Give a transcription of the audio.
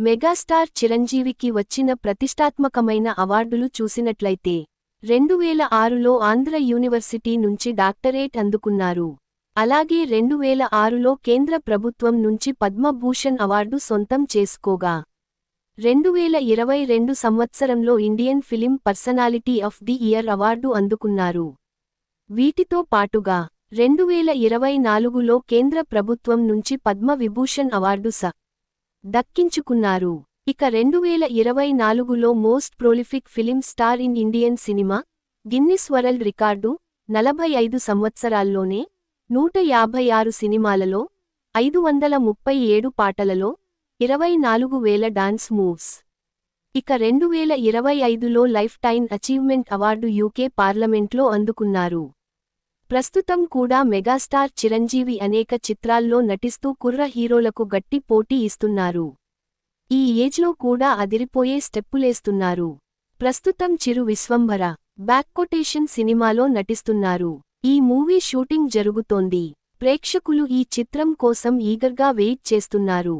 Megastar చిరంజీవికి వచ్చిన ప్రతిష్టాత్మకమైన అవార్డులు చూసినట్లయితే రెండు వేల ఆరులో ఆంధ్ర యూనివర్సిటీ నుంచి డాక్టరేట్ అందుకున్నారు. అలాగే రెండు వేల ఆరులో కేంద్ర ప్రభుత్వం నుంచి పద్మభూషణ్ అవార్డు సొంతం చేసుకోగా. రెండు వేల ఇరవై రెండు సంవత్సరంలో Indian film personality of the year award అందుకున్నారు. వీటితో పాటుగా రెండు వేల ఇరవై నాలుగులో కేంద్ర ప్రభుత్వం నుంచి పద్మ విభూషణ్ అవార్డు స దక్కించుకున్నారు. ఇక రెండు వేల ఇరవై నాలుగులో most prolific film star in Indian cinema Guinness world record నలభై ఐదు సంవత్సరాల్లోనే నూట యాభై ఆరు సినిమాలలో ఐదు వందల ముప్పై ఏడు పాటలలో ఇరవై నాలుగు వేల డాన్స్ మూవ్స్. ఇక రెండు వేల ఇరవై ఐదులో lifetime achievement award UK పార్లమెంట్లో అందుకున్నారు. ప్రస్తుతం కూడా మెగాస్టార్ చిరంజీవి అనేక చిత్రాల్లో నటిస్తూ కుర్ర హీరోలకు గట్టి పోటీ ఇస్తున్నారు. ఈ ఏజ్లో కూడా అదిరిపోయే స్టెప్పులేస్తున్నారు. ప్రస్తుతం చిరు విశ్వంభర బ్యాక్కొటేషన్ సినిమాలో నటిస్తున్నారు. ఈ మూవీ షూటింగ్ జరుగుతోంది. ప్రేక్షకులు ఈ చిత్రం కోసం ఈగర్గా వెయిట్ చేస్తున్నారు.